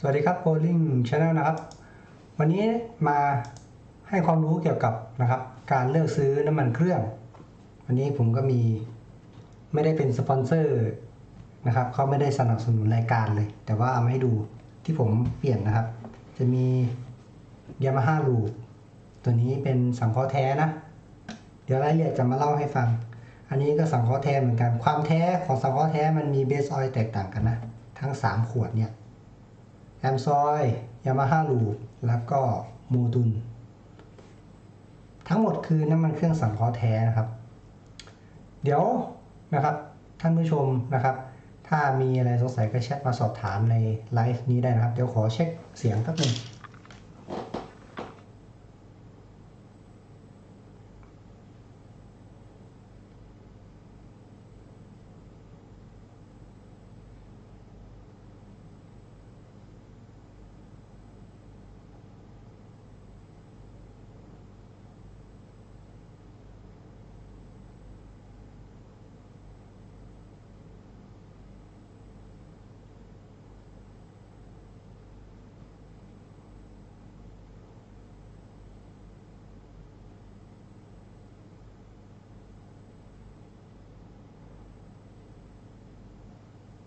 สวัสดีครับ Bowling Channel นะครับ วันนี้มาให้ความรู้เกี่ยวกับนะครับ การเลือกซื้อน้ำมันเครื่อง วันนี้ผมก็มีไม่ได้เป็นสปอนเซอร์นะครับเขาไม่ได้สนับสนุนรายการเลย แต่ว่าเอามาให้ดูที่ผมเปลี่ยนนะครับ จะมี Yamaha Loop ตัวนี้เป็นสังเคราะห์แท้นะ เดี๋ยวรายละเอียดจะมาเล่าให้ฟัง อันนี้ก็สังเคราะห์แท้เหมือนกัน ความแท้ของสังเคราะห์แท้มันมีเบสออยล์แตกต่างกันนะ ทั้ง 3 ขวดเนี่ย แอมซอยยามาฮ่าลูแล้วก็มูตุนทั้งหมดคือน้ำมันเครื่องสังเคราะห์แท้นะครับ เดี๋ยวนะครับท่านผู้ชมนะครับ ถ้ามีอะไรสงสัยก็แชทมาสอบถามในไลฟ์นี้ได้นะครับ เดี๋ยวขอเช็คเสียงแป๊บนึง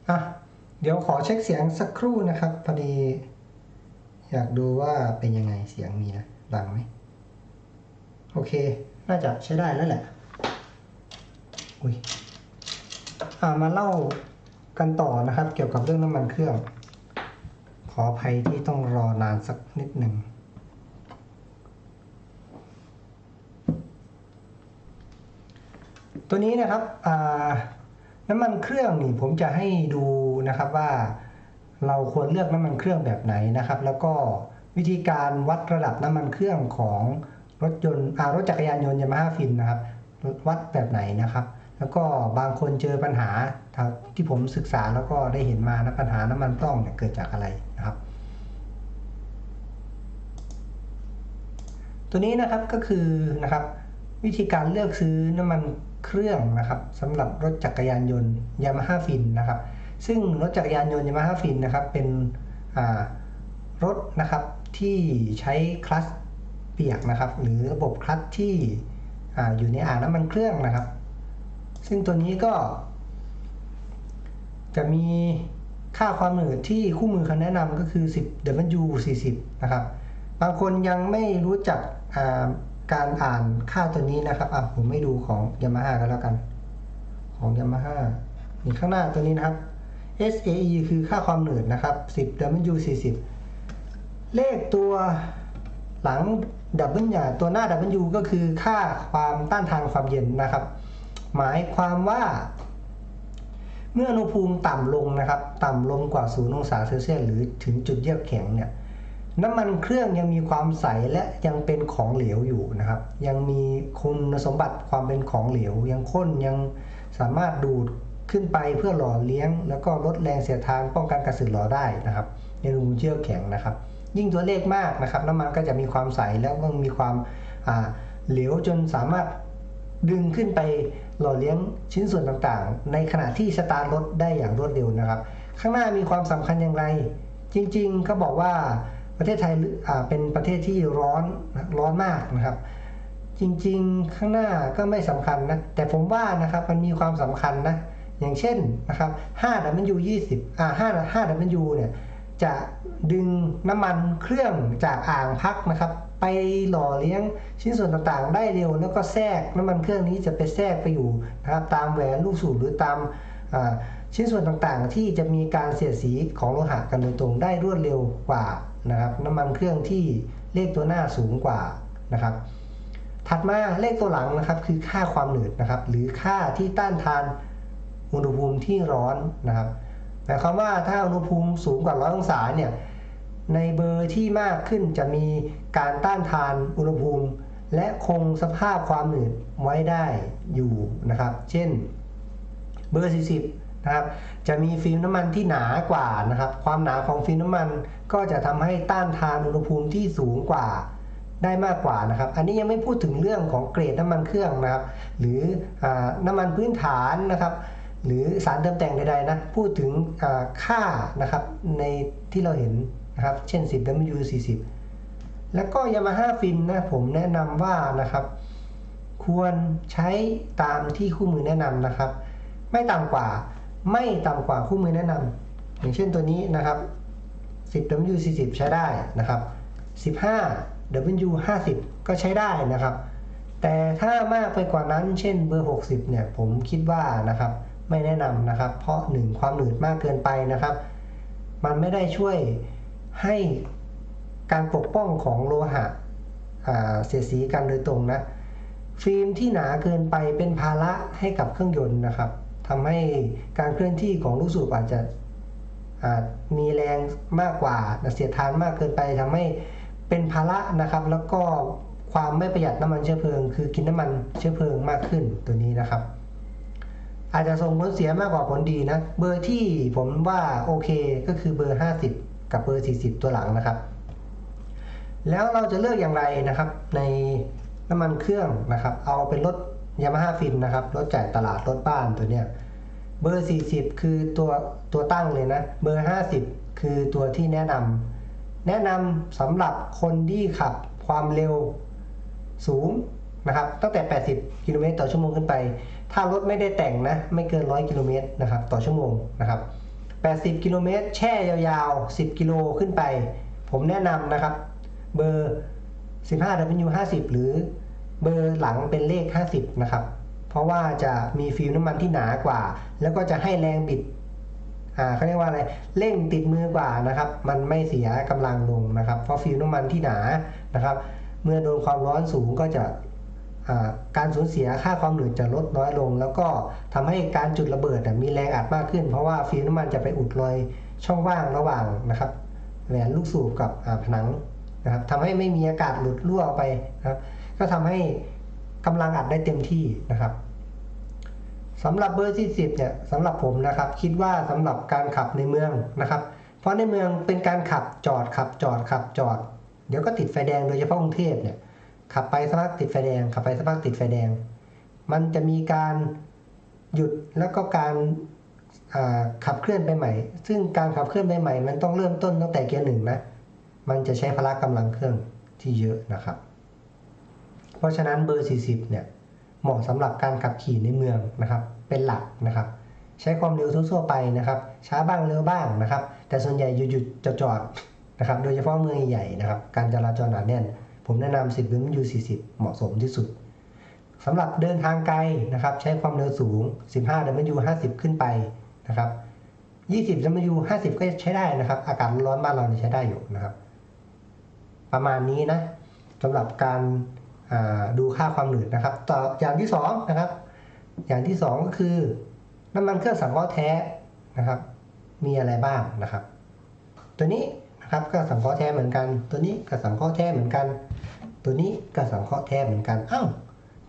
อะ เดี๋ยวขอเช็คเสียงสักครู่นะครับ พอดี อยากดูว่าเป็นยังไงเสียงมีนะดังไหมโอเค น่าจะใช้ได้แล้วแหละ อุ้ยอ่ามาเล่ากันต่อนะครับ เกี่ยวกับเรื่องน้ำมันเครื่อง ขออภัยที่ต้องรอนานสักนิดหนึ่งตัวนี้นะครับอ่า น้ำมันเครื่องนี่ผมจะให้ดูนะครับว่าเราควรเลือกน้ำมันเครื่องแบบไหนนะครับ แล้วก็วิธีการวัดระดับน้ำมันเครื่องของรถยนต์อารถจักรยานยนต์ยามาฮ่าฟินนะครับ วัดแบบไหนนะครับ แล้วก็บางคนเจอปัญหาที่ผมศึกษาแล้วก็ได้เห็นมานะปัญหาน้ำมันพร่องเนี่ยเกิดจากอะไรนะครับ ตัวนี้นะครับก็คือนะครับ วิธีการเลือกซื้อน้ำมัน เครื่องนะครับสำหรับรถจักรยานยนต์ยามาฮ่าฟินนะครับ ซึ่งรถจักรยานยนต์ยามาฮ่าฟินนะครับเป็นรถนะครับที่ใช้คลัตช์เปียกนะครับ หรือระบบคลัตช์ที่ออยู่ในอ่างน้ำมันเครื่องนะครับ ซึ่งตัวนี้ก็ จะมีค่าความหนืดที่คู่มือเขาแนะนำก็คือ 10 W 40 นะครับ บางคนยังไม่รู้จัก การอ่านค่าตัวนี้นะครับอะผมไม่ดูของ Yamaha กันแล้วกัน ของ Yamaha นี่ข้างหน้าตัวนี้นะครับ SAE คือค่าความหนืดนะครับ 10 W 40 เลขตัวหลัง W ตัวหน้า W ก็คือค่าความต้านทานความเย็นนะครับ หมายความว่า เมื่ออุณหภูมิต่ำลงนะครับ ต่ำลงกว่า 0 องศาเซลเซียสหรือถึงจุดเยือกแข็งเนี่ย น้ำมันเครื่องยังมีความใสและยังเป็นของเหลวอยู่นะครับ ยังมีคุณสมบัติความเป็นของเหลว ยังข้นยังสามารถดูดขึ้นไปเพื่อหล่อเลี้ยง แล้วก็ลดแรงเสียดทานป้องกันการสึกหรอได้นะครับในรูมเชื่อแข็งนะครับ ยิ่งตัวเลขมากนะครับ น้ำมันก็จะมีความใสแล้วก็มีความเหลวจนสามารถดึงขึ้นไปหล่อเลี้ยงชิ้นส่วนต่างๆ ในขณะที่สตาร์ทรถได้อย่างรวดเร็วนะครับ ข้างหน้ามีความสำคัญอย่างไร จริงๆเขาบอกว่า ประเทศไทยเป็นประเทศที่ร้อนร้อนมากนะครับ จริงๆข้างหน้าก็ไม่สำคัญนะแต่ผมว่านะครับมันมีความสำคัญนะอย่างเช่นนะครับ5 W 20อ่า5 5 W เนี่ยจะดึงน้ำมันเครื่องจากอ่างพักนะครับ ไปหล่อเลี้ยงชิ้นส่วนต่างๆ ได้เร็วแล้วก็แทรกน้ำมันเครื่องนี้จะไปแทรกไปอยู่นะครับตามแหวนลูกสูบหรือตาม ชิ้นส่วนต่างๆ ที่จะมีการเสียดสีของโลหะกันโดยตรงได้รวดเร็วกว่านะครับน้ำมันเครื่องที่เลขตัวหน้าสูงกว่านะครับ ถัดมาเลขตัวหลังนะครับคือค่าความหนืดนะครับหรือค่าที่ต้านทานอุณหภูมิที่ร้อนนะครับหมายความว่าถ้าอุณหภูมิสูงกว่าร้อยองศาเนี่ยในเบอร์ที่มากขึ้นจะมีการต้านทานอุณหภูมิ และคงสภาพความหนืดไว้ได้อยู่นะครับ เช่นเบอร์ 40 นะครับจะมีฟิล์มน้ำมันที่หนากว่านะครับความหนาของฟิล์มน้ำมันก็จะทำให้ต้านทานอุณหภูมิที่สูงกว่าได้มากกว่านะครับ อันนี้ยังไม่พูดถึงเรื่องของเกรดน้ำมันเครื่องนะครับ หรืออน้ำมันพื้นฐานนะครับ หรือสารเติมแต่งใดๆนะพูดถึงค่านะครับในที่เราเห็นนะครับ เช่น 10W40 แล้วก็ Yamaha Fin นะผมแนะนำว่านะครับ ควรใช้ตามที่คู่มือแนะนำนะครับ ไม่ต่ำกว่า ไม่ต่ำกว่าคู่มือแนะนำอย่างเช่นตัวนี้นะครับ 10W40 ใช้ได้นะครับ 15W50 ก็ใช้ได้นะครับ แต่ถ้ามากไปกว่านั้น เช่นเบอร์ 60 เนี่ย ผมคิดว่านะครับไม่แนะนำนะครับ เพราะหนึ่งความหนืดมากเกินไปนะครับ มันไม่ได้ช่วยให้การปกป้องของโลหะเสียสีกันโดยตรงนะ ฟิล์มที่หนาเกินไปเป็นภาระให้กับเครื่องยนต์นะครับ ทำให้การเคลื่อนที่ของลูกสูบอาจจะอาจมีแรงมากกว่าเสียดทานมากเกินไปทำให้เป็นภาระนะครับ แล้วก็ความไม่ประหยัดน้ำมันเชื้อเพลิง คือกินน้ำมันเชื้อเพลิงมากขึ้นตัวนี้นะครับ อาจจะส่งผลเสียมากกว่าผลดีนะ เบอร์ที่ผมว่าโอเคก็คือเบอร์ 50 กับเบอร์ 40 ตัวหลังนะครับ แล้วเราจะเลือกอย่างไรนะครับ ในน้ำมันเครื่องนะครับ เอาเป็นรถ ยามาฮ่าฟินนะครับ รถจ่ายตลาดรถบ้านตัวเนี้ยเบอร์ 40 คือตัวตัวตั้งเลยนะ เบอร์ 50 คือตัวที่แนะนำแนะนำสำหรับคนที่ขับความเร็วสูงนะครับ ตั้งแต่ 80 กิโลเมตรต่อชั่วโมงขึ้นไป ถ้ารถไม่ได้แต่งนะ ไม่เกิน 100 กิโลเมตรนะครับต่อชั่วโมงนะครับ 80 กิโลเมตรแช่ยาวๆ 10 กิโลขึ้นไป ผมแนะนำนะครับ เบอร์ 15W50 หรือ เบอร์หลังเป็นเลข 50 นะครับ เพราะว่าจะมีฟิล์มน้ำมันที่หนากว่า แล้วก็จะให้แรงบิดอ่าเขาเรียกว่าอะไรเร่งติดมือกว่านะครับ มันไม่เสียกำลังลงนะครับ เพราะฟิล์มน้ำมันที่หนานะครับ เมื่อโดนความร้อนสูงก็จะการสูญเสียค่าความหนืดจะลดน้อยลง แล้วก็ทำให้การจุดระเบิดมีแรงอัดมากขึ้น เพราะว่าฟิล์มน้ำมันจะไปอุดรอยช่องว่างระหว่างนะครับแหวนลูกสูบกับผนังนะครับทำให้ไม่มีอากาศหลุดรั่วไปนะครับ ก็ทำให้กำลังอัดได้เต็มที่นะครับสำหรับเบอร์ที่สิบเนี่ยสำหรับผมนะครับ คิดว่าสำหรับการขับในเมืองนะครับ เพราะในเมืองเป็นการขับจอดขับจอดขับจอด เดี๋ยวก็ติดไฟแดงโดยเฉพาะกรุงเทพเนี่ยขับไปสักพักติดไฟแดง ขับไปสักพักติดไฟแดง มันจะมีการหยุดแล้วก็การขับเคลื่อนไปใหม่ ซึ่งการขับเคลื่อนไปใหม่ มันต้องเริ่มต้นตั้งแต่เกียร์หนึ่งนะ มันจะใช้พละกำลังเครื่องที่เยอะนะครับ เพราะฉะนั้นเบอร์ 40 เนี่ยเหมาะสำหรับการขับขี่ในเมืองนะครับเป็นหลักนะครับ ใช้ความเร็วทั่วๆไปนะครับ ช้าบ้างเร็วบ้างนะครับ แต่ส่วนใหญ่หยุดๆจอดๆนะครับโดยเฉพาะเมืองใหญ่ๆนะครับการจราจรหนาแน่น ผมแนะนำ10หรือ U40 เหมาะสมที่สุดสำหรับเดินทางไกลนะครับ ใช้ความเร็วสูง 15 W50 ขึ้นไปนะครับ 20 W50 ก็ใช้ได้นะครับ อากาศร้อนบ้านเราใช้ได้อยู่นะครับ ประมาณนี้นะสำหรับการ ดูค่าความหนืดนะครับ ต่ออย่างที่2นะครับ อย่างที่ 2 ก็คือน้ำมันเครื่องสังเคราะห์แท้นะครับ มีอะไรบ้างนะครับ ตัวนี้นะครับก็สังเคราะห์แท้เหมือนกัน ตัวนี้ก็สังเคราะห์แท้เหมือนกัน ตัวนี้ก็สังเคราะห์แท้เหมือนกันอ้าว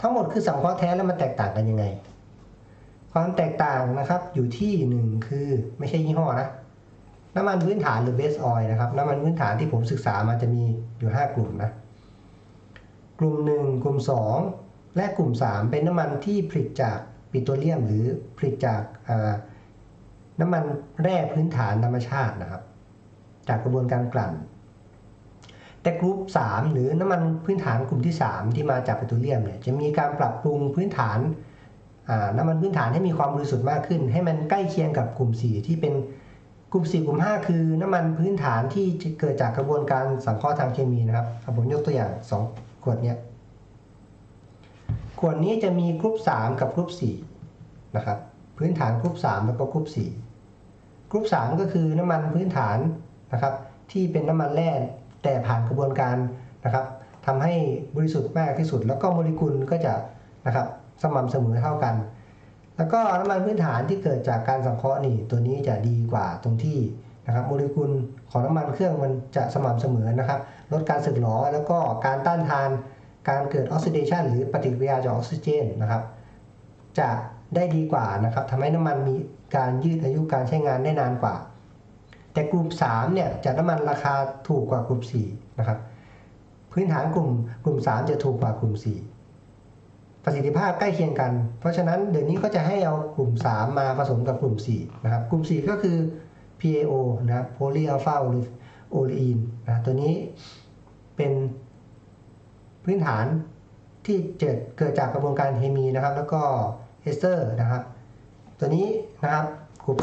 ทั้งหมดคือสังเคราะห์แท้แล้วมันแตกต่างกันยังไง ความแตกต่างนะครับอยู่ที่หนึ่งคือไม่ใช่ยี่ห้อนะน้ำมันพื้นฐานหรือเบสออยล์นะครับน้ำมันพื้นฐานที่ผมศึกษามาจะมีอยู่ 5 กลุ่มนะ กลุ่ม 1 กลุ่ม 2 และกลุ่ม 3 เป็นน้ำมันที่ผลิตจากปิโตรเลียม หรือผลิตจากน้ำมันแร่พื้นฐานธรรมชาตินะครับ จากกระบวนการกลั่น แต่กลุ่ม3หรือน้ำมันพื้นฐานกลุ่มที่ 3 ที่มาจากปิโตรเลียมเนี่ยจะมีการปรับปรุงพื้นฐานน้ำมันพื้นฐานให้มีความบริสุทธิ์มากขึ้น ให้มันใกล้เคียงกับกลุ่ม 4 ที่เป็นกลุ่ม 4 กลุ่ม 5 คือน้ำมันพื้นฐานที่เกิดจากกระบวนการสังเคราะห์ทางเคมีนะครับผมยกตัวอย่าง 2 ขวดนี้ขวดนี้จะมีกลุ่ม3กับกลุ่ม4นะครับพื้นฐานกลุ่ม3แล้วก็กลุ่ม4กลุ่ม3ก็คือน้ำมันพื้นฐานนะครับที่เป็นน้ำมันแร่แต่ผ่านกระบวนการนะครับทำให้บริสุทธิ์มากที่สุด แล้วก็โมเลกุลก็จะนะครับสม่ำเสมอเท่ากัน แล้วก็น้ำมันพื้นฐานที่เกิดจากการสังเคราะห์นี่ตัวนี้จะดีกว่าตรงที่ นะครับโมเลกุลของน้ำมันเครื่องมันจะสม่ำเสมอนะครับ ลดการสึกหรอแล้วก็การต้านทานการเกิดออกซิเดชันหรือปฏิกิริยาจากออกซิเจนนะครับ จะได้ดีกว่านะครับทำให้น้ำมันมีการยืดอายุการใช้งานได้นานกว่า แต่กลุ่ม3เนี่ยจะน้ำมันราคาถูกกว่ากลุ่ม4นะครับพื้นฐานกลุ่มกลุ่ม 3 จะถูกกว่ากลุ่ม 4 ประสิทธิภาพใกล้เคียงกัน เพราะฉะนั้นเดี๋ยวนี้ก็จะให้เอากลุ่ม 3 มาผสมกับกลุ่ม 4 นะครับ กลุ่ม 4 ก็คือ PAO นะครับ polyalpha โอลีนนะตัวนี้เป็นพื้นฐานที่เกิดเกิดจากกระบวนการเคมีนะครับ แล้วก็เอสเตอร์นะครับตัวนี้นะครับกลุ่ม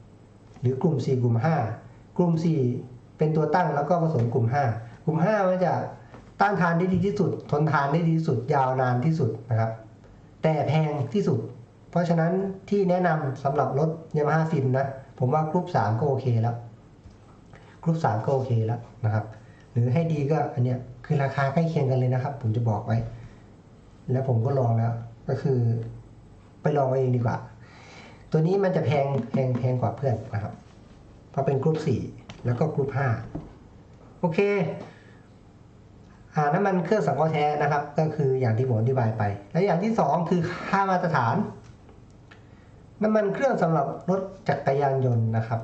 4 หรือกลุ่ม 4 กลุ่ม 5 กลุ่ม 4 เป็นตัวตั้งแล้วก็ผสมกลุ่ม 5 กลุ่ม 5 มันจะต้านทานได้ดีที่สุด ทนทานได้ดีที่สุด ยาวนานที่สุดนะครับ แต่แพงที่สุด เพราะฉะนั้นที่แนะนำสำหรับรถยามาฮ่าฟินนะ ผมว่ากรุ๊ป3ก็โอเคแล้วกรุ๊ป3ก็โอเคแล้วนะครับ หรือให้ดีก็อันเนี้ยคือราคาใกล้เคียงกันเลยนะครับ ผมจะบอกไว้ แล้วผมก็ลองแล้ว ก็คือ ไปลองเอาเองดีกว่า ตัวนี้มันจะแพงแพงแพงกว่าเพื่อนนะครับพราะเป็นกรุ๊ป4แล้วก็กรุ๊ป5โอเคอ่าน้ำมันเครื่องสังเคราะห์แท้นะครับ ก็คืออย่างที่ผมอธิบายไป และอย่างที่สองคือค่ามาตรฐาน น้ำมันเครื่องสำหรับรถจักรยานยนต์นะครับ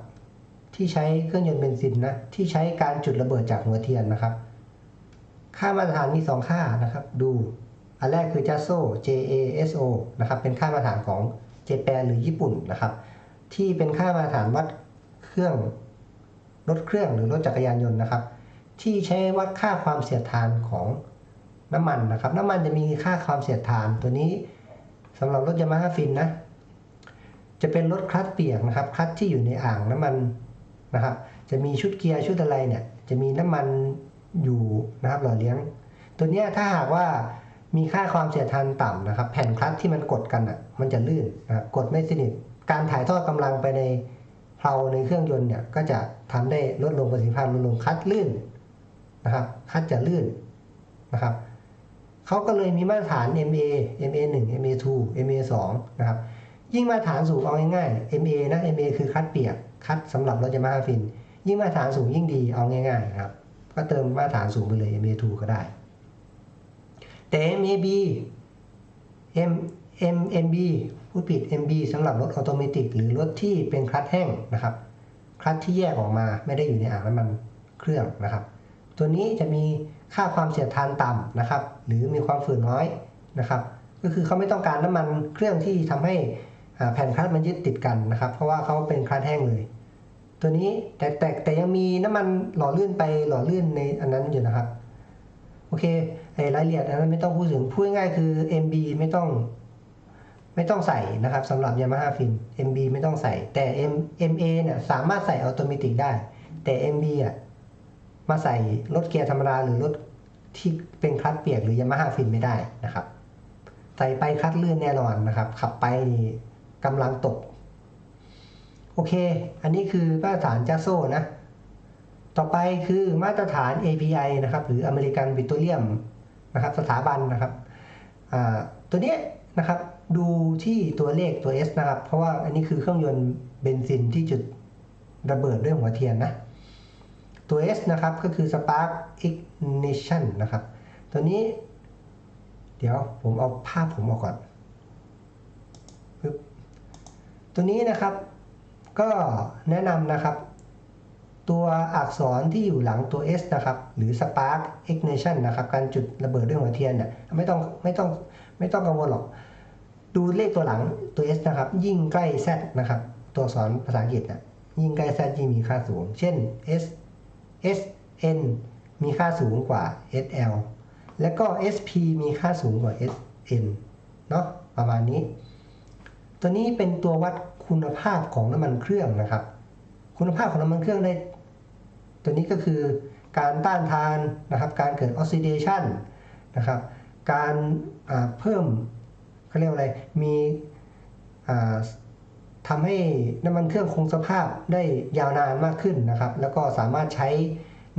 ที่ใช้เครื่องยนต์เบนซินนะที่ใช้การจุดระเบิดจากหัวเทียนนะครับ ค่ามาตรฐานมีสองค่านะครับ ดูอันแรกคือ JASO JASO นะครับเป็นค่ามาตรฐานของเจแปนหรือญี่ปุ่นนะครับ ที่เป็นค่ามาตรฐานวัดเครื่องรถเครื่องหรือรถจักรยานยนต์นะครับ ที่ใช้วัดค่าความเสียดทานของน้ำมันนะครับ น้ำมันจะมีค่าความเสียดทานตัวนี้สำหรับรถยามาฮ่าฟินนะ จะเป็นรถคลัตเปียกนะครับคลัตที่อยู่ในอ่างน้ำมันนะครับ จะมีชุดเกียร์ชุดอะไรเนี่ย จะมีน้ำมันอยู่นะครับหล่อเลี้ยง ตัวเนี้ยถ้าหากว่ามีค่าความเสียดทานต่ำนะครับ แผ่นคลัตที่มันกดกันอะ มันจะลื่นนะครับกดไม่สนิทการถ่ายทอดกำลังไปในเพลาในเครื่องยนต์เนี่ยก็จะทำได้ลดลงประสิทธิภาพลดลงคลัตช์ลื่นนะครับ คัดจะลื่นนะครับเขาก็เลยมีมาตรฐาน MA MA 1 MA 2 MA 2นะครับ ยิ่งมาตรฐานสูงเอาง่ายๆ MA นะ MA คือคัดเปียก คัดสำหรับรถยามาฮ่าฟิน ยิ่งมาตรฐานสูงยิ่งดีเอาง่ายๆนะครับ ก็เติมมาตรฐานสูงไปเลย MA 2 ก็ได้ แต่ MAB M MMB พูดผิด MB สำหรับรถออโตเมติกหรือรถที่เป็นคลัตช์แห้งนะครับ คลัตช์ที่แยกออกมาไม่ได้อยู่ในอ่างน้ำมันเครื่องนะครับ ตัวนี้จะมีค่าความเสียดทานต่ำนะครับ หรือมีความฝืนน้อยนะครับ ก็คือเขาไม่ต้องการน้ำมันเครื่องที่ทำให้ แผ่นคลัตช์มันยึดติดกันนะครับ เพราะว่าเขาเป็นคลัตช์แห้งเลย ตัวนี้แต่แต่แต่ยังมีน้ำมันหล่อลื่นไปหล่อลื่นในอันนั้นอยู่นะครับ โอเคไอ้รายละเอียดอันนั้นไม่ต้องพูดถึงพูดง่ายคือ MB ไม่ต้องไม่ต้องใส่นะครับสำหรับ Yamaha Fin MB ไม่ต้องใส่ แต่ M MA เนี่ยสามารถใส่อัตโนมัติได้ แต่ MB อะมาใส่รถเกียร์ธรรมดาหรือรถที่เป็นคลัตช์เปียกหรือยามาฮ่าฟินไม่ได้นะครับ ใส่ไปคลัตช์ลื่นแน่นอนนะครับ ขับไปนี่ กำลังตก โอเค อันนี้คือมาตรฐานจาโซ่นะ ต่อไปคือมาตรฐาน API นะครับ หรืออเมริกันปิโตรเลียมนะครับ สถาบันนะครับ ตัวนี้นะครับ ดูที่ตัวเลขตัว S นะครับ เพราะว่าอันนี้คือเครื่องยนต์เบนซินที่จุดระเบิดด้วยหัวเทียนนะ ตัว S นะครับ ก็คือ Spark Ignition นะครับ ตัวนี้ เดี๋ยวผมเอาภาพผมออกก่อนปึ๊บ ตัวนี้นะครับ ก็แนะนำนะครับ ตัวอักษรที่อยู่หลังตัว S นะครับ หรือ Spark Ignition นะครับ การจุดระเบิดด้วยหัวเทียนเนี่ยไม่ต้องไม่ต้องไม่ต้องกังวลหรอก ดูเลขตัวหลังตัว S นะครับ ยิ่งใกล้ Z นะครับ ตัวอักษรภาษาอังกฤษนะยิ่งใกล้ Z ยิ่งมีค่าสูง เช่น S SN มีค่าสูงกว่า SL และก็ SP มีค่าสูงกว่า SN เนาะประมาณนี้ ตัวนี้เป็นตัววัด คุณภาพของน้ำมันเครื่องนะครับ คุณภาพของน้ำมันเครื่องได้ ตัวนี้ก็คือการต้านทานนะครับ การเกิดออกซิเดชันนะครับ การเพิ่มเขาเรียกอะไร มีทำให้น้ำมันเครื่องคงสภาพได้ยาวนานมากขึ้นนะครับ แล้วก็สามารถใช้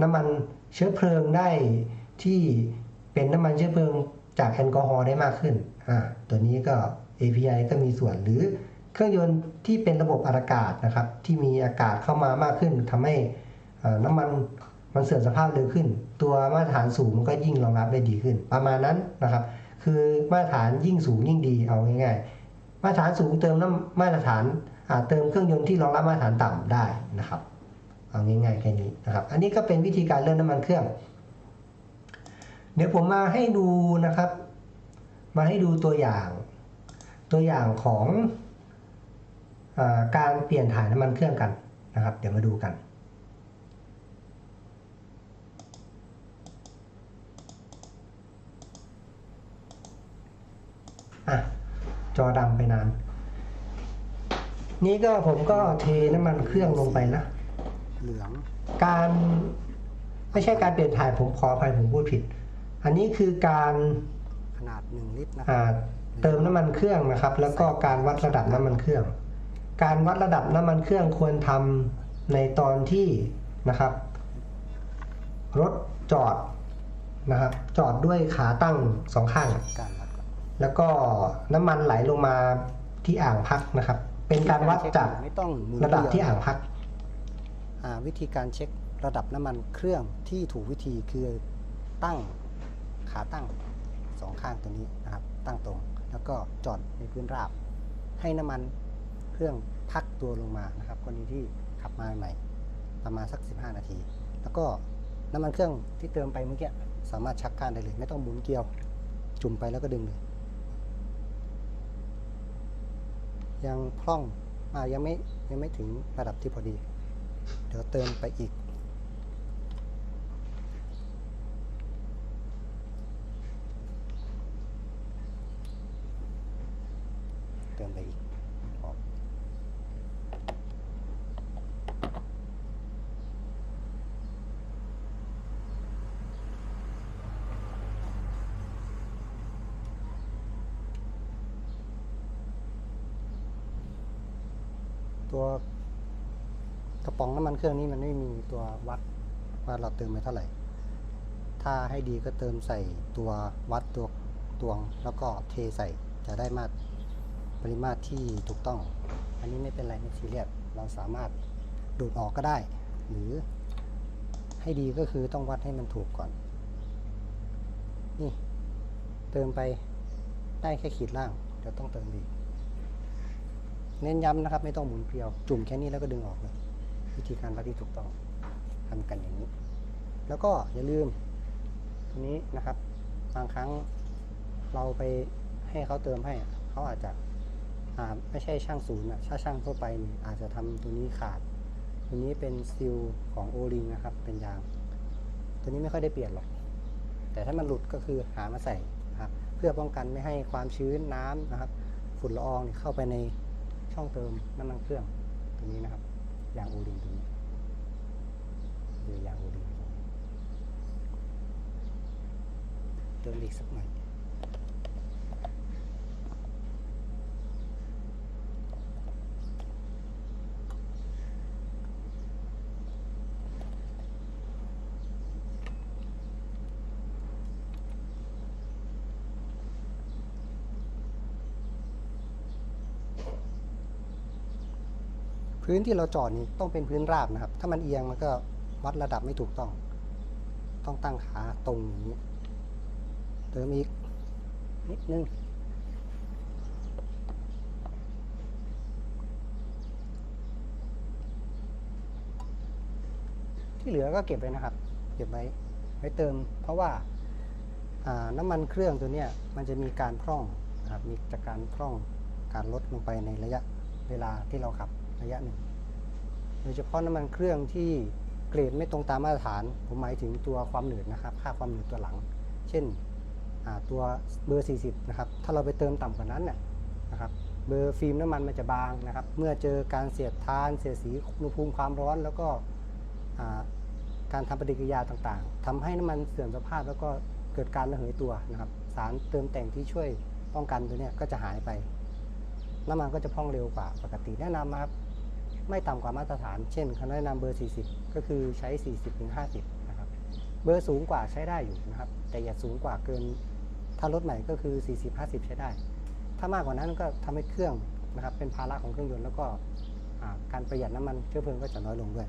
น้ำมันเชื้อเพลิงได้ที่เป็นน้ำมันเชื้อเพลิงจากแอลกอฮอล์ได้มากขึ้น อ่า ตัวนี้ก็ API ก็มีส่วนหรือ เครื่องยนต์ที่เป็นระบบอากาศนะครับ ที่มีอากาศเข้ามามากขึ้นทำให้น้ำมันมันเสื่อมสภาพเร็วขึ้น ตัวมาตรฐานสูงมันก็ยิ่งรองรับได้ดีขึ้น ประมาณนั้นนะครับ คือมาตรฐานยิ่งสูงยิ่งดีเอาง่ายๆ มาตรฐานสูงเติมน้ำมาตรฐานเติมเครื่องยนต์ที่รองรับมาตรฐานต่ำได้นะครับเอาง่ายๆแค่นี้นะครับ อันนี้ก็เป็นวิธีการเลือกน้ำมันเครื่อง เดี๋ยวผมมาให้ดูนะครับ มาให้ดูตัวอย่าง ตัวอย่างของ การเปลี่ยนถ่ายน้ำมันเครื่องกันนะครับ เดี๋ยวมาดูกัน อะ จอดำไปนาน นี่ก็ผมก็เทน้ำมันเครื่องลงไปนะ เหลือง การไม่ใช่การเปลี่ยนถ่ายผมขออภัยผมพูดผิด อันนี้คือการขนาดหนึ่งลิตรนะครัเติมน้ำมันเครื่องนะครับ แล้วก็การวัดระดับน้ำมันเครื่อง การวัดระดับน้ำมันเครื่องควรทำในตอนที่นะครับ รถจอดนะครับ จอดด้วยขาตั้งสองข้าง แล้วก็น้ำมันไหลลงมาที่อ่างพักนะครับ เป็นการวัดจากไม่ต้องระดับที่อ่างพักวิธีการเช็คระดับน้ำมันเครื่องที่ถูกวิธีคือตั้งขาตั้งสองข้างตัวนี้นะครับ ตั้งตรง แล้วก็จอดในพื้นราบ ให้น้ำมัน รื่องพักตัวลงมานะครับกรณีที่ขับมาใหม่ประมาณสัก 15 นาที แล้วก็น้ำมันเครื่องที่เติมไปเมื่อกี้สามารถชักการได้เลย ไม่ต้องหมุนเกลียว จุ่มไปแล้วก็ดึงเลย ยังพร่องอ่ายังไม่ยังไม่ถึงระดับที่พอดี เดี๋ยวเติมไปอีก เติมไปอีกพอตัวกระป๋องน้ำมัน เครื่องนี้มันไม่มีตัววัดว่าเราเติมไปเท่าไหร่ ถ้าให้ดีก็เติมใส่ตัววัดตัวตวง แล้วก็เทใส่จะได้มาตรปริมาตรที่ถูกต้อง อันนี้ไม่เป็นไรไม่ซีเรียสเราสามารถดูดออกก็ได้ หรือให้ดีก็คือต้องวัดให้มันถูกก่อน นี่เติมไปได้แค่ขีดล่างเดี๋ยวต้องเติมอีกเน้นย้ำนะครับ ไม่ต้องหมุนเกลียว จุ่มแค่นี้แล้วก็ดึงออกเลย วิธีการวัดที่ถูกต้องทำกันอย่างนี้ แล้วก็อย่าลืมตรงนี้นะครับ บางครั้งเราไปให้เขาเติมให้เขาอาจจะอ่าไม่ใช่ช่างศูนย์อะถ้าช่างทั่วไปนี่อาจจะทำตัวนี้ขาด ตัวนี้เป็นซิลของโอลิงนะครับ เป็นยาง ตัวนี้ไม่ค่อยได้เปลี่ยนหรอก แต่ถ้ามันหลุดก็คือหามาใส่นะครับ เพื่อป้องกันไม่ให้ความชื้นน้ำนะครับ ฝุ่นละอองเข้าไปในช่องเติมน้ำมันเครื่องตัวนี้นะครับ ยางโอลิงตัวนี้ดูยางโอลิงตัวนี้เติมอีกสักหน่อย พื้นที่เราจอดนี่ต้องเป็นพื้นราบนะครับ ถ้ามันเอียงมันก็วัดระดับไม่ถูกต้อง ต้องตั้งขาตรงอย่างนี้เติมอีกนิดนึงที่เหลือก็เก็บไว้นะครับ เก็บไว้ไว้เติม เพราะว่าอ่าน้ำมันเครื่องตัวเนี้ยมันจะมีการพร่องนะครับ มีจากการพร่องการลดลงไปในระยะเวลาที่เราขับ ระยะหนึ่ง โดยเฉพาะน้ำมันเครื่องที่เกรดไม่ตรงตามมาตรฐาน ผมหมายถึงตัวความหนืดนะครับ ค่าความหนืดตัวหลัง เช่นตัวเบอร์ 40 นะครับ ถ้าเราไปเติมต่ำกว่านั้นเนี่ยนะครับเบอร์ฟิล์มน้ำมันมันจะบางนะครับ เมื่อเจอการเสียดทานเสียดสีอุณหภูมิความร้อน แล้วก็การทำปฏิกิริยาต่างๆทำให้น้ำมันเสื่อมสภาพแล้วก็เกิดการระเหยตัวนะครับ สารเติมแต่งที่ช่วยป้องกันตัวเนี้ยก็จะหายไป น้ำมันก็จะพองเร็วกว่าปกติแนะนำนะครับ ไม่ต่ำกว่ามาตรฐาน เช่นเขาแนะนำเบอร์ 40 ก็คือใช้ 40ถึง50นะครับ เบอร์สูงกว่าใช้ได้อยู่นะครับ แต่อย่าสูงกว่าเกิน ถ้ารถใหม่ก็คือ 40 50 ใช้ได้ ถ้ามากกว่านั้นก็ทำให้เครื่องนะครับเป็นภาระของเครื่องยนต์แล้วก็การประหยัดน้ำมันเชื้อเพลิงก็จะน้อยลงด้วย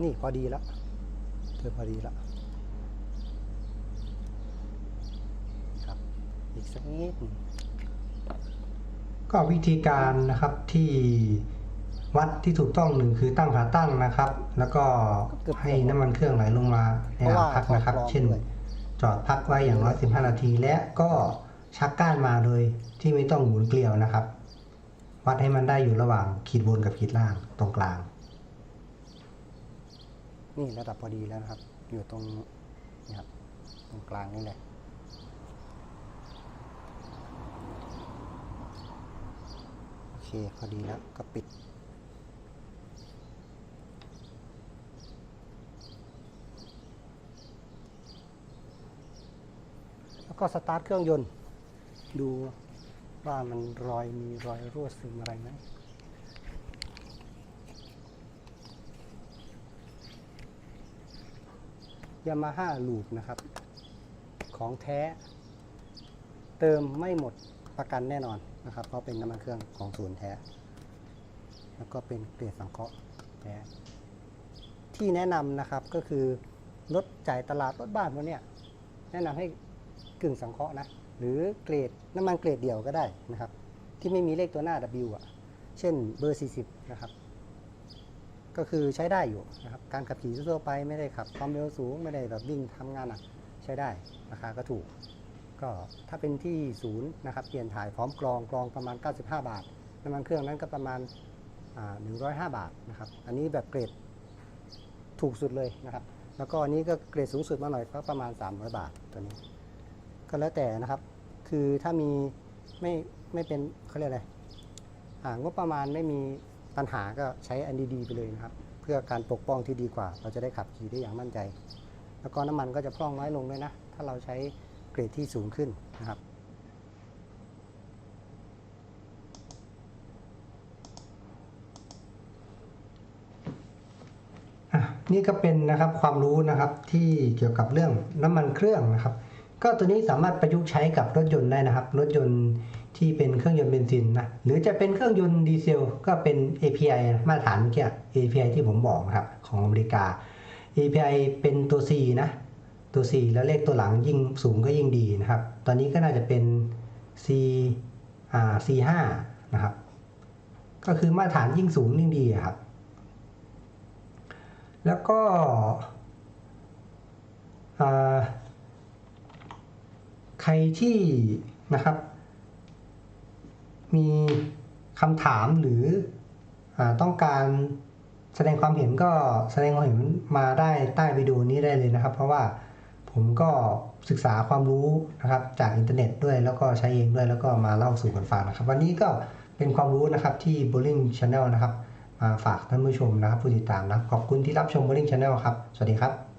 นี่พอดีแล้วเธอพอดีแล้วครับ อีกสักนิดหนึ่งก็วิธีการนะครับที่วัดที่ถูกต้องหนึ่งคือตั้งขาตั้งนะครับ แล้วก็ให้น้ำมันเครื่องไหลลงมาในอ่างพักนะครับ เช่น จอดพักไว้อย่างน้อย15นาที และก็ชักก้านมาโดยที่ไม่ต้องหมุนเกลียวนะครับ วัดให้มันได้อยู่ระหว่างขีดบนกับขีดล่างตรงกลาง นี่ระดับพอดีแล้วนะครับ อยู่ตรงนี่ครับตรงกลางนี่แหละโอเคพอดีแล้วก็ปิดแล้วก็สตาร์ทเครื่องยนต์ ดูว่ามันรอยมีรอยรั่วซึมอะไรไหม ยามาฮ่าลูปนะครับ ของแท้ เติมไม่หมดประกันแน่นอนนะครับ เพราะเป็นน้ำมันเครื่องของศูนย์แท้ แล้วก็เป็นเกรดสังเคราะห์แท้ที่แนะนำนะครับก็คือรถจ่ายตลาดรถบ้านพวกเนี้ยแนะนำให้กึ่งสังเคราะห์นะ หรือเกรดน้ำมันเกรดเดี่ยวก็ได้นะครับ ที่ไม่มีเลขตัวหน้า W อะ เช่นเบอร์ 40 นะครับ ก็คือใช้ได้อยู่นะครับ การขับขี่ทั่วไปไม่ได้ขับความเร็วสูงไม่ได้แบบวิ่งทำงานหนักใช้ได้ราคาก็ถูก ก็ถ้าเป็นที่ศูนย์นะครับเปลี่ยนถ่ายพร้อมกรองกรองประมาณ 95 บาทน้ำมันเครื่องนั้นก็ประมาณอ่า105บาทนะครับ อันนี้แบบเกรดถูกสุดเลยนะครับ แล้วก็อันนี้ก็เกรดสูงสุดมาหน่อยก็ประมาณ 300 บาทตัวนี้ ก็แล้วแต่นะครับ คือถ้ามีไม่ไม่เป็นเขาเรียกอะไรอ่างบประมาณไม่มี ปัญหาก็ใช้อันดีๆไปเลยนะครับ เพื่อการปกป้องที่ดีกว่า เราจะได้ขับขี่ได้อย่างมั่นใจ แล้วก็น้ำมันก็จะพร่องน้อยลงด้วยนะ ถ้าเราใช้เกรดที่สูงขึ้นนะครับนี่ก็เป็นนะครับความรู้นะครับที่เกี่ยวกับเรื่องน้ำมันเครื่องนะครับ ก็ตัวนี้สามารถประยุกต์ใช้กับรถยนต์ได้นะครับ รถยนต์ ที่เป็นเครื่องยนต์เบนซินนะหรือจะเป็นเครื่องยนต์ดีเซลก็เป็น API มาตรฐานเมื่อกี้ API ที่ผมบอกครับของอเมริกา API เป็นตัว C นะตัว C แล้วเลขตัวหลังยิ่งสูงก็ยิ่งดีนะครับ ตอนนี้ก็น่าจะเป็น C อ่า C5 นะครับ ก็คือมาตรฐานยิ่งสูงยิ่งดีครับ แล้วก็ใครที่นะครับ มีคำถามหรืออต้องการแสดงความเห็นก็แสดงความเห็นมาได้ใต้วิดีโอนี้ได้เลยนะครับ เพราะว่าผมก็ศึกษาความรู้นะครับจากอินเทอร์เน็ตด้วยแล้วก็ใช้เองด้วยแล้วก็มาเล่าสู่กันฟังนะครับ วันนี้ก็เป็นความรู้นะครับที่ Bowling Channel นะครับ มาฝากท่านผู้ชมนะครับ ผู้ติดตามนะขอบคุณที่รับชม Bowling Channel ครับ สวัสดีครับ